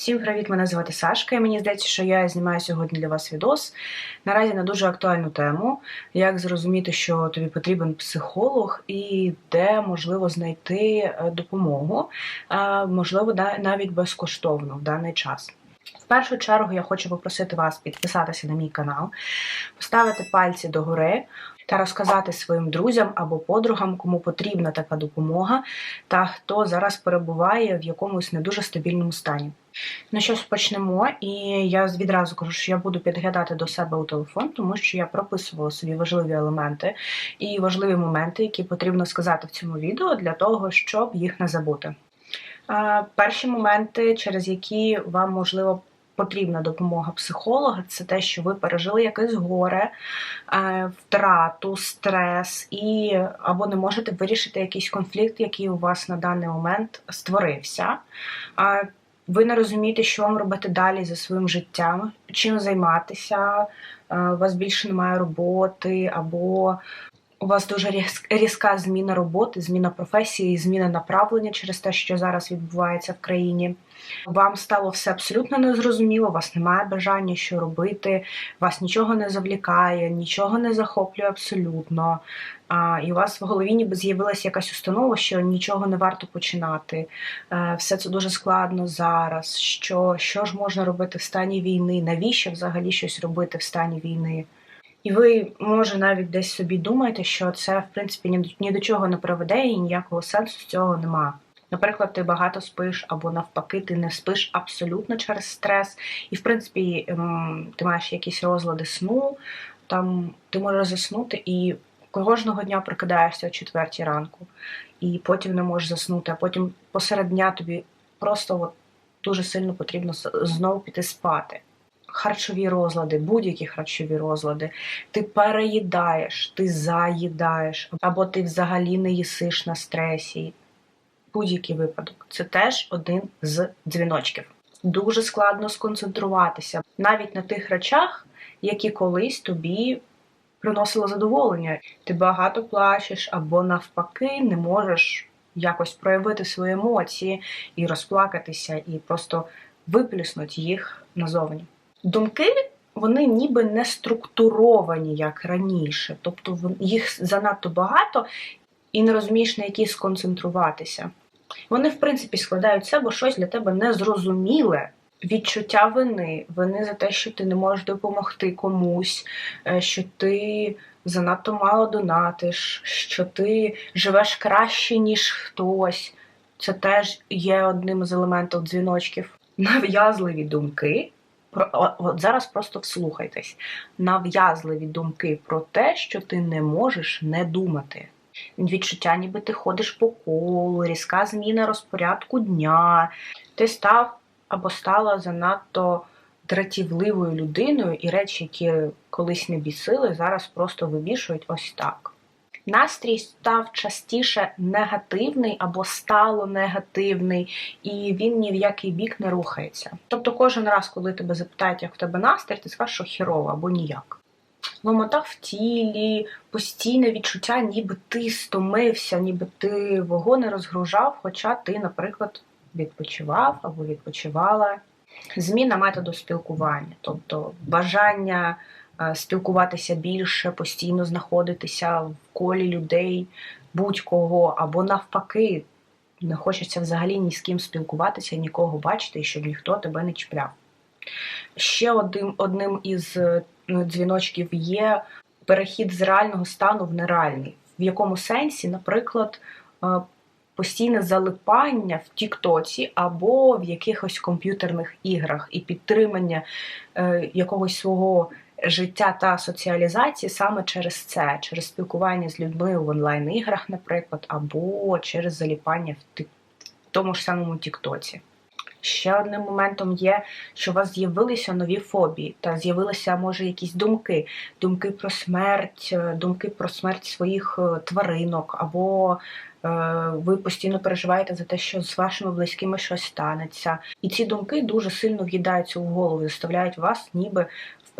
Всім привіт! Мене звати Сашка, і мені здається, що я знімаю сьогодні для вас відос. Наразі на дуже актуальну тему: як зрозуміти, що тобі потрібен психолог, і де можливо знайти е, допомогу, е, можливо, навіть безкоштовно в даний час. Першу чергу я хочу попросити вас підписатися на мій канал, поставити пальці догори та розказати своїм друзям або подругам, кому потрібна така допомога, та хто зараз перебуває в якомусь не дуже стабільному стані. Ну що ж, почнемо, і я відразу кажу, що я буду підглядати до себе у телефон, тому що я прописувала собі важливі елементи і важливі моменти, які потрібно сказати в цьому відео для того, щоб їх не забути. Перші моменти, через які вам можливо. Потрібна допомога психолога, це те, що ви пережили якесь горе, е, втрату, стрес, і або не можете вирішити якийсь конфлікт, який у вас на даний момент створився. Ви не розумієте, що вам робити далі за своїм життям, чим займатися, е, у вас більше немає роботи, або у вас дуже різка зміна роботи, зміна професії, зміна направлення через те, що зараз відбувається в країні. Вам стало все абсолютно незрозуміло, у вас немає бажання, що робити, вас нічого не завлікає, нічого не захоплює абсолютно. А, і у вас в голові ніби з'явилася якась установа, що нічого не варто починати. Е, все це дуже складно зараз. Що, що ж можна робити в стані війни? Навіщо взагалі щось робити в стані війни? І ви, може, навіть десь собі думаєте, що це, в принципі, ні ні до чого не приведе і ніякого сенсу з цього нема. Наприклад, ти багато спиш, або навпаки, ти не спиш абсолютно через стрес, і, в принципі, ем, ти маєш якісь розлади сну, там ти можеш заснути і кожного дня прокидаєшся о четвертій ранку, і потім не можеш заснути, а потім посеред дня тобі просто от дуже сильно потрібно знову піти спати. Харчові розлади, будь-які харчові розлади, ти переїдаєш, ти заїдаєш, або ти взагалі не їсиш на стресі. Будь-який випадок. Це теж один з дзвіночків. Дуже складно сконцентруватися навіть на тих речах, які колись тобі приносили задоволення. Ти багато плачеш, або навпаки, не можеш якось проявити свої емоції і розплакатися, і просто виплюснути їх назовні. Думки вони ніби не структуровані як раніше, тобто їх занадто багато, і не розумієш, на які сконцентруватися. Вони, в принципі, складають в себе щось для тебе незрозуміле. Відчуття вини, вини за те, що ти не можеш допомогти комусь, е, що ти занадто мало донатиш, що ти живеш краще, ніж хтось. Це теж є одним з елементів дзвіночків. Нав'язливі думки. От зараз просто вслухайтесь. Нав'язливі думки про те, що ти не можеш не думати. Відчуття, ніби ти ходиш по колу, різка зміна розпорядку дня. Ти став або стала занадто дратівливою людиною, і речі, які колись не бісили, зараз просто вибішують ось так. Настрій став частіше негативний або стало негативний, і він ні в який бік не рухається. Тобто, кожен раз, коли тебе запитають, як в тебе настрій, ти скажеш, що хірово або ніяк. Ломота в тілі, постійне відчуття, ніби ти стомився, ніби ти вагон не розгружав, хоча ти, наприклад, відпочивав або відпочивала. Зміна методу спілкування, тобто бажання спілкуватися більше, постійно знаходитися в колі людей, будь-кого, або навпаки, не хочеться взагалі ні з ким спілкуватися, нікого бачити, щоб ніхто тебе не чіпляв. Ще одним, одним із е, дзвіночків є перехід з реального стану в нереальний. В якому сенсі, наприклад, е, постійне залипання в Тіктоці або в якихось комп'ютерних іграх і підтримання е, якогось свого життя та соціалізації саме через це, через спілкування з людьми в онлайн-іграх, наприклад, або через заліпання в тому ж самому Тіктоці. Ще одним моментом є, що у вас з'явилися нові фобії, та з'явилися, може, якісь думки, думки про смерть, е, думки про смерть своїх е, тваринок, або е, ви постійно переживаєте за те, що з вашими близькими щось станеться. І ці думки дуже сильно в'їдаються в голову, заставляють вас ніби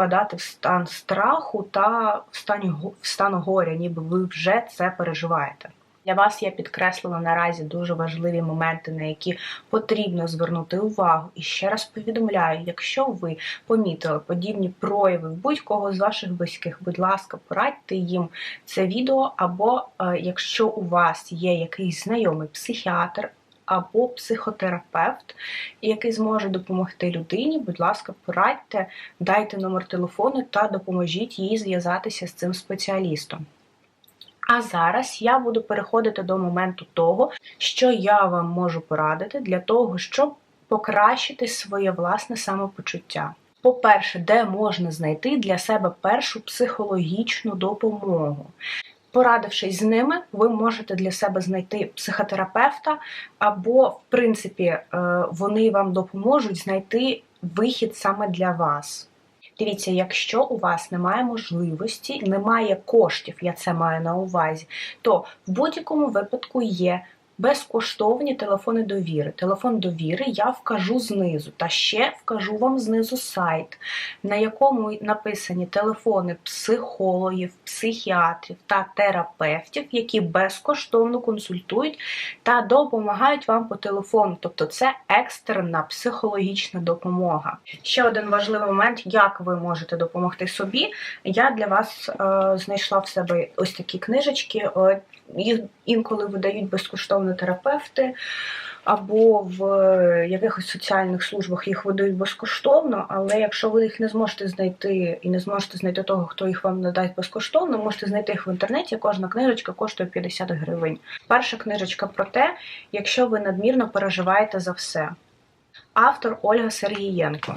впадати в стан страху та в стан, в стан горя, ніби ви вже це переживаєте. Для вас я підкреслила наразі дуже важливі моменти, на які потрібно звернути увагу. І ще раз повідомляю: якщо ви помітили подібні прояви в будь-кого з ваших близьких, будь ласка, порадьте їм це відео, або е, якщо у вас є якийсь знайомий психіатр. Або психотерапевт, який зможе допомогти людині, будь ласка, порадьте, дайте номер телефону та допоможіть їй зв'язатися з цим спеціалістом. А зараз я буду переходити до моменту того, що я вам можу порадити для того, щоб покращити своє власне самопочуття. По-перше, де можна знайти для себе першу психологічну допомогу. Порадившись з ними, ви можете для себе знайти психотерапевта, або, в принципі, е, вони вам допоможуть знайти вихід саме для вас. Дивіться, якщо у вас немає можливості, немає коштів, я це маю на увазі, то в будь-якому випадку є безкоштовні телефони довіри. Телефон довіри я вкажу знизу, та ще вкажу вам знизу сайт, на якому написані телефони психологів, психіатрів та терапевтів, які безкоштовно консультують та допомагають вам по телефону. Тобто це екстрена психологічна допомога. Ще один важливий момент, як ви можете допомогти собі. Я для вас е, знайшла в себе ось такі книжечки. Е, їх інколи видають безкоштовно терапевти, або в якихось соціальних службах їх видають безкоштовно, але якщо ви їх не зможете знайти і не зможете знайти того, хто їх вам надасть безкоштовно, можете знайти їх в інтернеті. Кожна книжечка коштує 50 гривень. Перша книжечка про те, якщо ви надмірно переживаєте за все. Автор Ольга Сергієнко.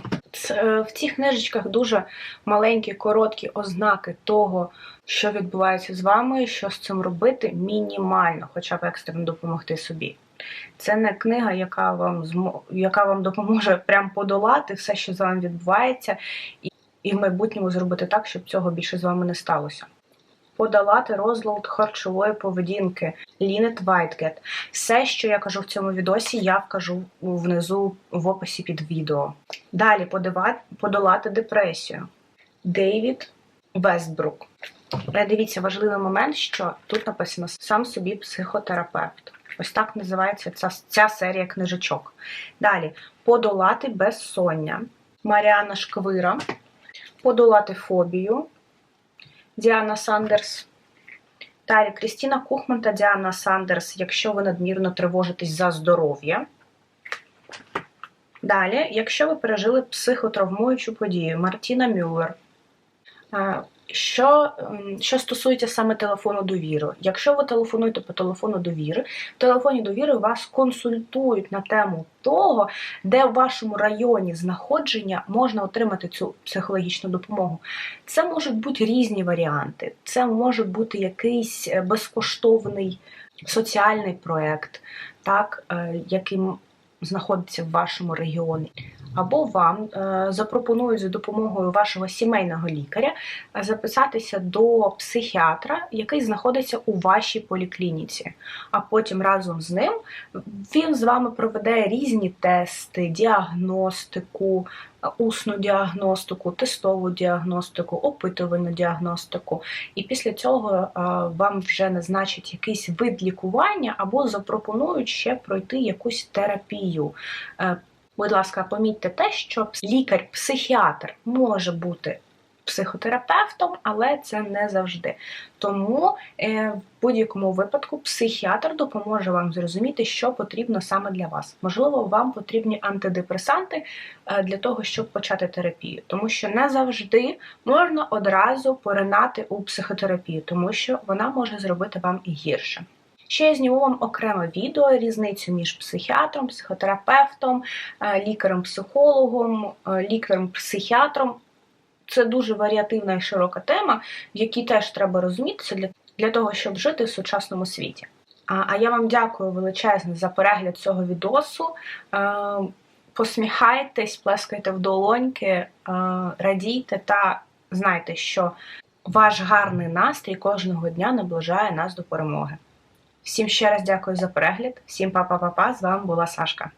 Е, в цих книжечках дуже маленькі, короткі ознаки того, що відбувається з вами, що з цим робити, мінімально, хоча б екстрено допомогти собі. Це не книга, яка вам яка вам допоможе прям подолати все, що з вами відбувається, і, і в майбутньому зробити так, щоб цього більше з вами не сталося подолати розлад харчової поведінки Лінет Вайтгет. Все, що я кажу в цьому відосі, я вкажу внизу в описі під відео. Далі подолати депресію. Дейвід Вестбрук. Е, дивіться, важливий момент, що тут написано сам собі психотерапевт. Ось так називається ця, ця серія книжечок. Далі подолати безсоння. Маріана Шквира, подолати фобію, Діана Сандерс. Далі Крістіна Кухман та Діана Сандерс, якщо ви надмірно тривожитесь за здоров'я. Далі, якщо ви пережили психотравмуючу подію, Мартіна Мюллер. Що що стосується саме телефону довіри, якщо ви телефонуєте по телефону довіри, в телефоні довіри вас консультують на тему того, де в вашому районі знаходження можна отримати цю психологічну допомогу. Це можуть бути різні варіанти, це може бути якийсь е, безкоштовний соціальний проєкт, е, знаходиться в вашому регіоні або вам е, запропонують за допомогою вашого сімейного лікаря е, записатися до психіатра, який знаходиться у вашій поліклініці. А потім разом з ним він з вами проведе різні тести, діагностику, е, усну діагностику, тестову діагностику, опитувальну діагностику. І після цього вам вже назначать якийсь вид лікування або запропонують ще пройти якусь терапію. Будь ласка, помітьте те, що лікар-психіатр може бути психотерапевтом, але це не завжди. Тому е, в будь-якому випадку психіатр допоможе вам зрозуміти, що потрібно саме для вас. Можливо, вам потрібні антидепресанти е, для того, щоб почати терапію, тому що не завжди можна одразу поринати у психотерапію, тому що вона може зробити вам і гірше. Ще я зніму вам окреме відео, різницю між психіатром, психотерапевтом, е, лікарем-психологом, е, лікарем-психіатром. Це дуже варіативна і широка тема, в якій теж треба розумітися для, для того, щоб жити в сучасному світі. А, а я вам дякую величезно за перегляд цього відосу. Е, посміхайтесь, плескайте в долоньки, радійте та знайте, що ваш гарний настрій кожного дня наближає нас до перемоги. Всім ще раз дякую за перегляд. Всім па-па-па-па, З вами була Сашка.